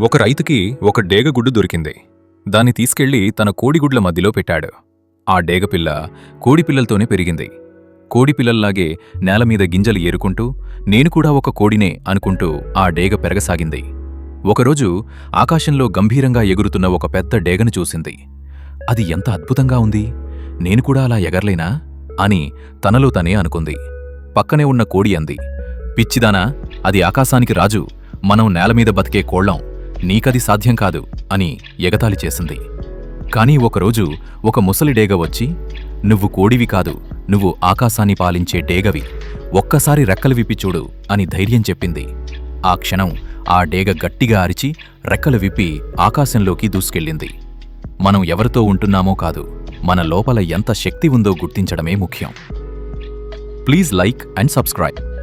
ఒక రైతుకి ఒక డేగగుడ్డు దొరికింది. దాన్ని తీసుకెళ్ళి తన కోడిగుడ్ల మధ్యలో పెట్టాడు. ఆ డేగపిల్ల కోడిపిల్లలతోనే పెరిగింది. కోడిపిల్లల్లాగే నేలమీద గింజలు ఏరుకుంటూ నేను కూడా ఒక కోడినే అనుకుంటూ ఆ డేగ పెరగసాగింది. ఒకరోజు ఆకాశంలో గంభీరంగా ఎగురుతున్న ఒక పెద్ద డేగను చూసింది. అది ఎంత అద్భుతంగా ఉంది! నేను కూడా అలా ఎగరలేనా? అని తనలో తనే అనుకుంది. పక్కనే ఉన్న కోడి అంది పిచ్చిదానా అది ఆకాశానికి రాజు. మనం నేలమీద బతికే కోళ్ళం నీకది సాధ్యం కాదు అని ఎగతాళి చేసింది. కాని ఒకరోజు ఒక ముసలి డేగ వచ్చి నువ్వు కోడివి కాదు నువ్వు ఆకాశాన్ని పాలించే డేగవి ఒక్కసారి రెక్కలు విప్పి చూడు అని ధైర్యం చెప్పింది. ఆ క్షణం ఆ డేగ గట్టిగా అరిచి రెక్కలు విప్పి ఆకాశంలోకి దూసుకెళ్ళింది. మనం ఎవరితో ఉంటున్నామో కాదు మన లోపల ఎంత శక్తి ఉందో గుర్తించడమే ముఖ్యం. Please like and subscribe.